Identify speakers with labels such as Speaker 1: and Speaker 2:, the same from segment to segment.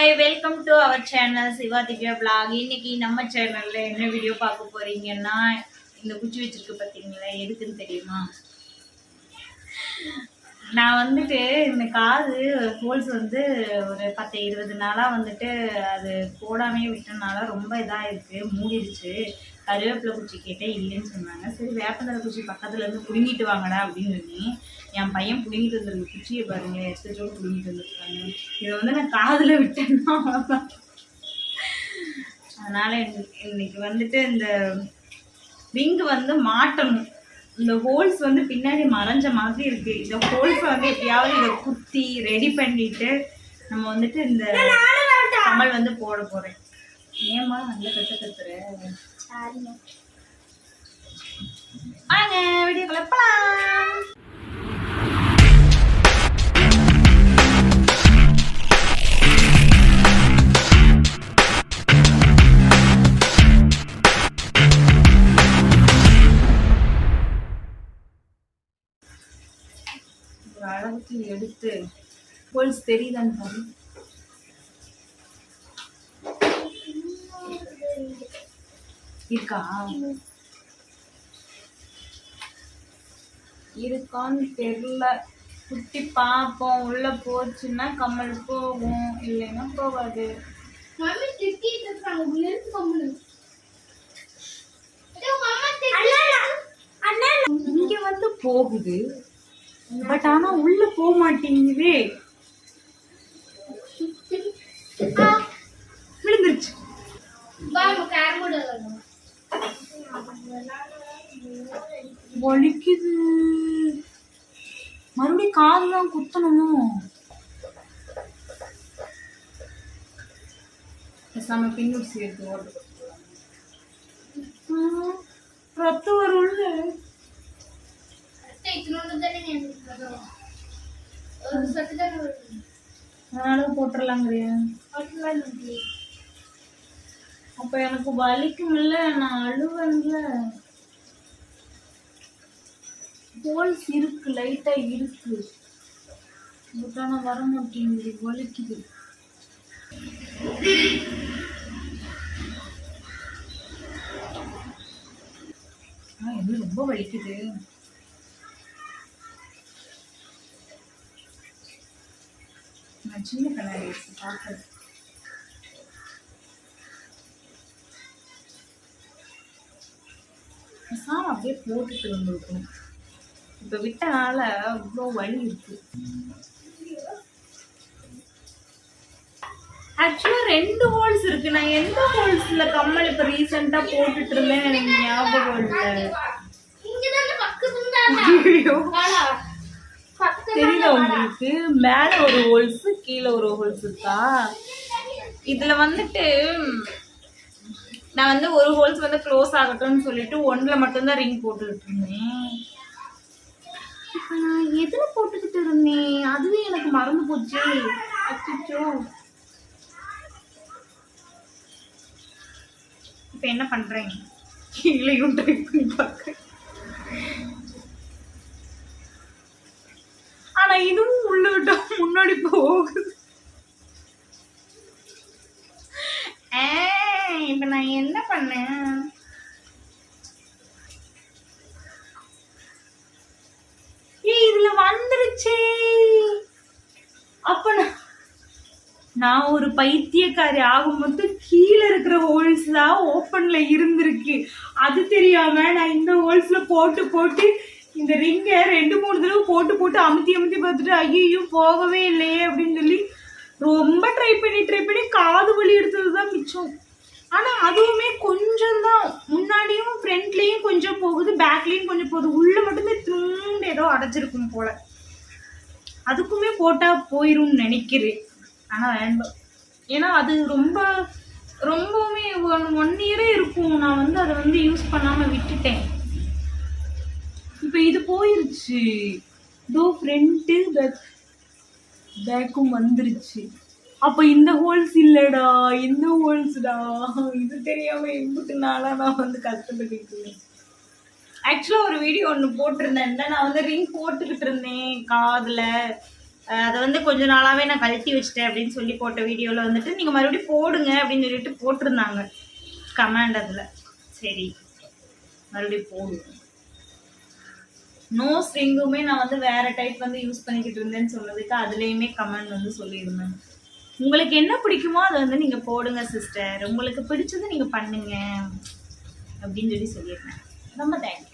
Speaker 1: Hi welcome to our channel Siva Divya vlog இன்னைக்கு நம்ம சேனல்ல என்ன வீடியோ பார்க்க போறீங்கன்னா இந்த குச்சி வச்சிருக்கு பார்த்தீங்களா? எதுக்குன்னு தெரியுமா? நான் வந்துட்டு இந்த காது ஹோல்ஸ் வந்து ஒரு பத்து இருபது நாளாக வந்துட்டு அது போடாமே விட்டனால ரொம்ப இதாக இருக்குது மூடிடுச்சு. கருவேப்பிலை குச்சி கேட்டேன் இல்லைன்னு சொன்னாங்க. சரி வேப்பந்தலை குச்சி பக்கத்துல இருந்து பிடுங்கிட்டு வாங்கடா அப்படின்னு சொல்லி என் பையன் பிடுங்கிட்டு வந்திருக்கு குச்சியை பாருங்க எத்தச்சோடு பிடுங்கிட்டு வந்திருக்காங்க. இதை வந்து நான் காதில் விட்டேன்னா அதனால இன்னைக்கு வந்துட்டு இந்த ரிங் வந்து மாட்டணும். இந்த ஹோல்ஸ் வந்து பின்னாடி மறைஞ்ச மாதிரி இருக்கு. இந்த ஹோல்ஸ் வந்து எப்படியாவது இதை குத்தி ரெடி பண்ணிட்டு நம்ம வந்துட்டு இந்த கமல் வந்து போட போறேன். ஏமா நல்ல கத்த கத்துற? வாங்க வீடியோ கிளப்பலாம் ஒரு அளவுக்கு எடுத்து போல்ஸ் தெரியுதான்னு பாரு இருக்கா? இருக்கான்னு தெரியல. குட்டி பார்ப்போம் உள்ள போச்சுன்னா கம்மல் போகும் இல்லைன்னா போகாது. இங்க வந்து போகுது. பட் ஆனா உள்ள போக மாட்டேங்குதே. காதுலாம் குத்தணுமோ? பேசாம பின்னூசி எடுத்து ஓட்டு ரத்தம்
Speaker 2: வருது
Speaker 1: அதனால போட்டுடலாங்கிறியா அப்ப எனக்கு வலிக்கும்ல நான் அழுவேன்ல. ஹோல்ஸ் இருக்கு லைட்டா இருக்கு. பட் ஆனா வர மாட்டேங்குது வலிக்குது என்ன ரொம்ப வலிக்குது. நான் சின்ன கண்ணாடி எடுத்து பார்க்கறது அப்படியே போட்டுட்டு வந்திருக்கணும். இப்போ விட்டனால அவ்வளோ வலி இருக்கு. ஆக்சுவலாக ரெண்டு ஹோல்ஸ் இருக்கு. நான் எந்த ஹோல்ஸ்ல கம்மல் இப்போ ரீசெண்டாக போட்டுட்டு இருந்தேன் எனக்கு ஞாபகம் இல்லை. தெரியல உங்களுக்கு? மேலே ஒரு ஹோல்ஸ் கீழே ஒரு ஹோல்ஸ் இருக்கா? இதுல வந்துட்டு நான் வந்து ஒரு ஹோல்ஸ் வந்து க்ளோஸ் ஆகட்டும்னு சொல்லிட்டு ஒன்றுல மட்டும்தான் ரிங் போட்டுக்கிட்டு இருந்தேன். நான் எதில் போட்டுக்கிட்டு இருந்தேன் அதுவே எனக்கு மறந்து போச்சு. அச்சோ இப்போ என்ன பண்ணுறேன் கீழேயும் ட்ரை பண்ணி ஆனா இதுவும் உள்ள விட்டா முன்னாடி போகுது ஏய், இப்ப நான் என்ன பண்ணேன் ஏய் இதுல வந்துருச்சே. அப்ப நான் நான் ஒரு பைத்தியக்காரி ஆகும்போது கீழே இருக்கிற ஹோல்ஸ் தான் ஓப்பன்ல இருந்திருக்கு. அது தெரியாம நான் இந்த ஹோல்ஸ்ல போட்டு போட்டு இந்த ரிங்கை ரெண்டு மூணு தடவை போட்டு போட்டு அமுத்தி அமுத்தி பார்த்துட்டு ஐயோ போகவே இல்லையே அப்படின்னு சொல்லி ரொம்ப ட்ரை பண்ணி ட்ரை பண்ணி காது வலி எடுத்தது தான் மிச்சம். ஆனால் அதுவுமே கொஞ்சம் தான் முன்னாடியும் ஃப்ரண்ட்லேயும் கொஞ்சம் போகுது பேக்லேயும் கொஞ்சம் போகுது. உள்ளே மட்டுமே துண்டு ஏதோ அடைச்சிருக்கும் போல். அதுக்குமே போட்டா போயிரும்னு நினைக்கிறேன். ஆனா வேண்டாம். ஏன்னா அது ரொம்ப ரொம்பவுமே ஒன் ஒன் இயரே இருக்கும். நான் வந்து அதை வந்து யூஸ் பண்ணாம விட்டுட்டேன். இப்போ இது போயிருச்சு. தோ ஃப்ரண்ட்டு பேக் பேக்கும் வந்துருச்சு. அப்போ இந்த ஹோல்ஸ் இல்லைடா இந்த ஹோல்ஸ்டா இது தெரியாமல் எம்பிட்டு நாளாக நான் வந்து கஷ்டப்பட்டுட்டு இருக்கேன். ஆக்சுவலாக ஒரு வீடியோ ஒன்று போட்டிருந்தேன்ல நான் வந்து ரிங் போட்டுக்கிட்டு இருந்தேன் காதில். அதை வந்து கொஞ்ச நாளாகவே நான் கழட்டி வச்சிட்டேன் அப்படின்னு சொல்லி போட்ட வீடியோவில் வந்துட்டு நீங்கள் மறுபடியும் போடுங்க அப்படின்னு சொல்லிட்டு போட்டிருந்தாங்க. கமெண்ட் அதில். சரி. மறுபடியும் போடுவோம். நோ ஸ்ட்ரிங்குமே நான் வந்து வேற டைப் வந்து யூஸ் பண்ணிக்கிட்டு இருந்தேன்னு சொன்னதுக்கு அதுலேயுமே கமெண்ட் வந்து சொல்லியிருந்தேன். உங்களுக்கு என்ன பிடிக்குமோ அதை வந்து நீங்கள் போடுங்க சிஸ்டர் உங்களுக்கு பிடிச்சதை நீங்கள் பண்ணுங்க அப்படின்னு சொல்லி சொல்லியிருந்தேன். ரொம்ப தேங்க்யூ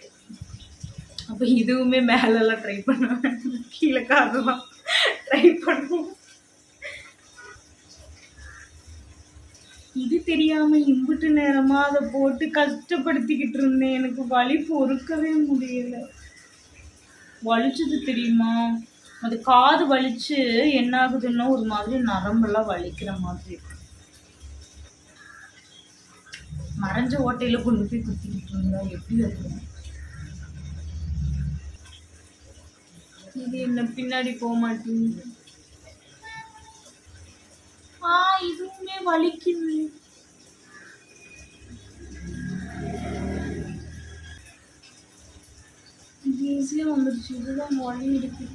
Speaker 1: அப்போ இதுவுமே மேலெல்லாம் ட்ரை பண்ணுவேன். கீழே காதெல்லாம் ட்ரை பண்ணுவோம் இது தெரியாம இம்புட்டு நேரமா அதை போட்டு கஷ்டப்படுத்திக்கிட்டு இருந்தேன். எனக்கு வலி பொறுக்கவே முடியல. வலிச்சது தெரியுமா? அது காது வலிச்சு என்ன ஆகுதுன்னா ஒரு மாதிரி நரம்பெல்லாம் வலிக்கிற மாதிரி இருக்கு மறைஞ்ச ஓட்டையில கொண்டு போய் குத்திக்கிட்டு இருந்தா எப்படி இருக்கும்? இது என்ன பின்னாடி போக மாட்டேங்குது ஆ இதுவுமே வலிக்குது இது ஈஸியாக வந்துருச்சு இதுதான் வலி இருக்கு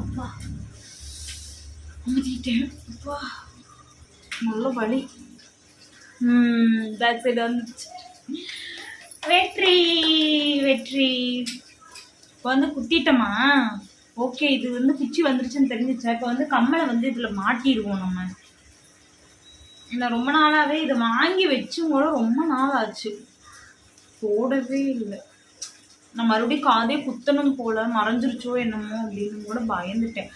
Speaker 1: அப்பா அமுத்திட்டேன் அப்பா நல்ல வலி ம் பேக் சைடு வந்துச்சு வெற்றி வெற்றி. இப்போ வந்து குத்திட்டோமா? ஓகே இது வந்து குச்சி வந்துருச்சுன்னு தெரிஞ்சிச்சா? இப்போ வந்து கம்மலை வந்து இதில் மாட்டிடுவோம் நம்ம. நான் ரொம்ப நாளாகவே இதை வாங்கி வச்சும் கூட ரொம்ப நாள் ஆச்சு போடவே இல்லை. நான் மறுபடியும் காதே குத்தணும் போல மறைஞ்சிருச்சோ என்னமோ அப்படின்னு கூட பயந்துட்டேன்.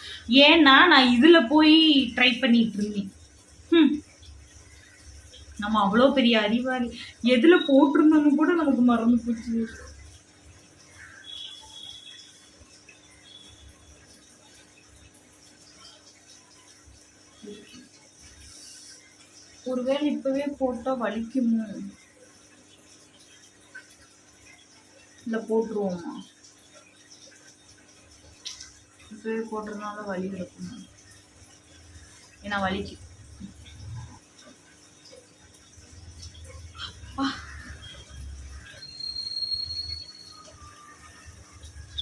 Speaker 1: ஏன்னா நான் இதில் போய் ட்ரை பண்ணிட்டு இருந்தேன். ம் நம்ம அவ்வளோ பெரிய அறிவாளி. எதில் போட்டிருந்தோன்னு கூட நமக்கு மறந்து போச்சு. ஒருவேளை இப்பவே போட்டா வலிக்குமோ? இல்லை போட்டுருவோமா? இப்பவே போட்டுறதுனால வலி இருக்குமா ஏன்னா வலிக்கு.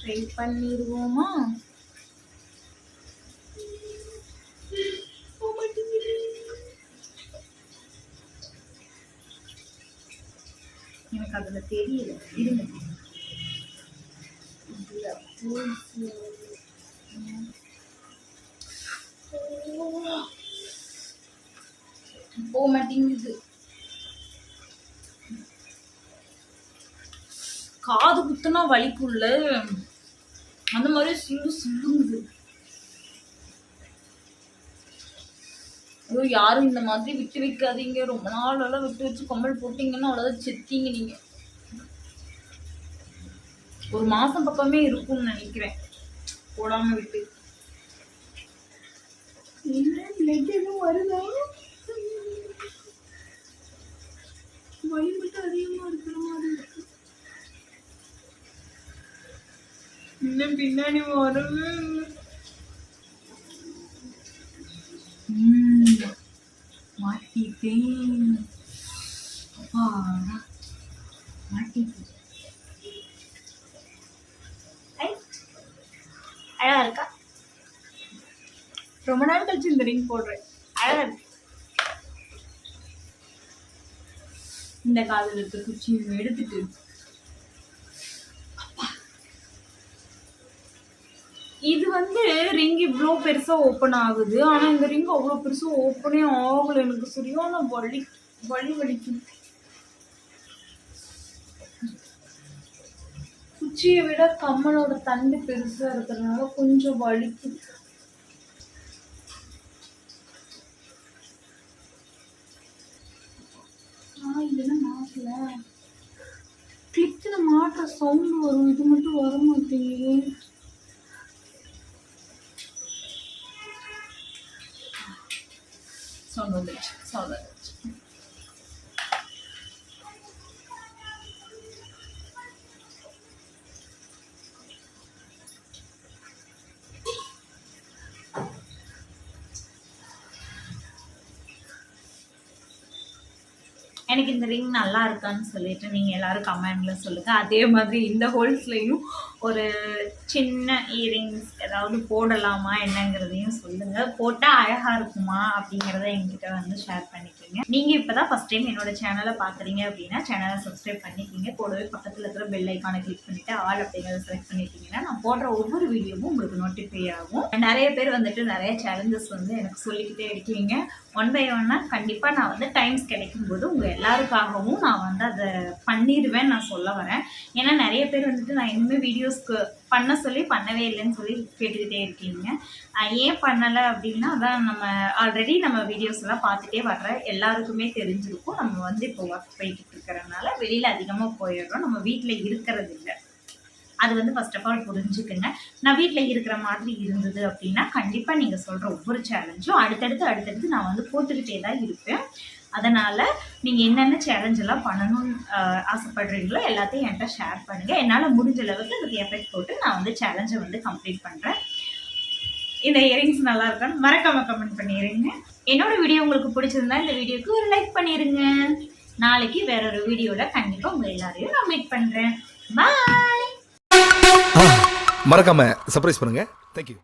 Speaker 1: ட்ரை பண்ணிடுவோமா? எனக்கு அதுல தெரியல. இருங்க. போக மாட்டேங்குது காது குத்துனா வலிக்குள்ள அந்த மாதிரி சில்லு சில்லுங்குது ஐயோ யாரும் இந்த மாதிரி விட்டு வைக்காதீங்க. ரொம்ப நாளெல்லாம் விட்டு வச்சு கம்மல் போட்டீங்கன்னா அவ்வளோதான் செத்தீங்க நீங்க. ஒரு மாசம் பக்கமே இருக்கும்னு நினைக்கிறேன். போடாம விட்டு. எதுவும் வருதா? வலி மட்டும் அதிகமா இருக்கிற மாதிரி இன்னும் பின்னாடி வரவே இல்லை. மாட்டிட்டேன். அப்பாடா, மாட்டிட்டேன். அழகா இருக்கா? ரொம்ப நாள் கழிச்சு இந்த ரிங் போடுறேன். அழகா இருக்கு. இந்த காதலுக்கு இருக்க குச்சியை எடுத்துட்டு இது வந்து ரிங் இவ்வளோ பெருசாக ஓப்பன் ஆகுது. ஆனால் இந்த ரிங் அவ்வளோ பெருசாக ஓப்பனே ஆகலை. எனக்கு சரியான வலி வலி வலிக்குது குச்சியை விட கம்மலோட தண்டு பெருசாக இருக்கிறதுனால கொஞ்சம் வலிக்குது ஆ இதெல்லாம் மாட்டல. கிளிக்கில் மாட்டுற சவுண்டு வரும். இது மட்டும் வர மாட்டேங்குது. சவுண்ட் வந்துடுச்சு சவுண்ட் வந்துடுச்சு எனக்கு இந்த ரிங் நல்லா இருக்கான்னு சொல்லிட்டு நீங்கள் எல்லாரும் கமெண்ட்ல சொல்லுங்கள் அதே மாதிரி இந்த ஹோல்ஸ்லையும் ஒரு சின்ன இயரிங்ஸ் ஏதாவது போடலாமா என்னங்கிறதையும் சொல்லுங்கள் போட்டால் அழகாக இருக்குமா அப்படிங்கிறத எங்கிட்ட வந்து ஷேர் பண்ணிக்கோங்க. நீங்கள் இப்போ தான் ஃபஸ்ட் டைம் என்னோட சேனலை பார்க்குறீங்க அப்படின்னா சேனலை சப்ஸ்கிரைப் பண்ணிக்கிங்க. கூடவே பக்கத்தில் இருக்கிற பெல் ஐக்கானை கிளிக் பண்ணிவிட்டு ஆல் அப்படிங்கிறத செலக்ட் பண்ணிட்டீங்கன்னா நான் போடுற ஒவ்வொரு வீடியோவும் உங்களுக்கு நோட்டிஃபை ஆகும். நிறைய பேர் வந்துட்டு நிறைய சேலஞ்சஸ் வந்து எனக்கு சொல்லிக்கிட்டே இருக்கீங்க. ஒன் பை ஒன்னா கண்டிப்பாக நான் வந்து டைம்ஸ் கிடைக்கும்போது உங்கள் எல்லாருக்காகவும் நான் வந்து அதை பண்ணிடுவேன் நான் சொல்ல வரேன். ஏன்னா நிறைய பேர் வந்துட்டு நான் இனிமேல் வீடியோஸ்க்கு பண்ண சொல்லி பண்ணவே இல்லைன்னு சொல்லி கேட்டுக்கிட்டே இருக்கீங்க. ஏன் பண்ணலை அப்படின்னா அதான் நம்ம ஆல்ரெடி நம்ம வீடியோஸ் எல்லாம் பார்த்துட்டே வர்ற எல்லாருக்குமே தெரிஞ்சிருக்கும். நம்ம வந்து இப்போ ஒர்க் போய்கிட்டு இருக்கிறனால வெளியில் அதிகமாக போயிடுறோம். நம்ம வீட்டில் இருக்கிறது இல்லை. அது வந்து ஃபஸ்ட் ஆஃப் ஆல் புரிஞ்சுக்குங்க. நான் வீட்டில் இருக்கிற மாதிரி இருந்தது அப்படின்னா கண்டிப்பாக நீங்கள் சொல்கிற ஒவ்வொரு சேலஞ்சும் அடுத்தடுத்து அடுத்தடுத்து நான் வந்து போட்டுக்கிட்டே தான் இருப்பேன். அதனால் நீங்கள் என்னென்ன சேலஞ்ச் எல்லாம் பண்ணணும்னு ஆசைப்படுறீங்களோ எல்லாத்தையும் என்கிட்ட ஷேர் பண்ணுங்கள் என்னால் முடிஞ்ச அளவுக்கு அதுக்கு எஃபெக்ட் போட்டு நான் வந்து சேலஞ்சை வந்து கம்ப்ளீட் பண்ணுறேன் இந்த இயரிங்ஸ் நல்லா இருக்கான்னு மறக்காமல் கமெண்ட் பண்ணிடுங்க என்னோட வீடியோ உங்களுக்கு பிடிச்சிருந்தா இந்த வீடியோக்கு ஒரு லைக் பண்ணிடுங்க நாளைக்கு வேற ஒரு வீடியோவில் கண்டிப்பாக உங்கள் எல்லாரையும் நான் மீட் பண்ணுறேன் பாய்
Speaker 3: மறக்காம சர்ப்ரைஸ் பண்ணுங்க. தேங்க்யூ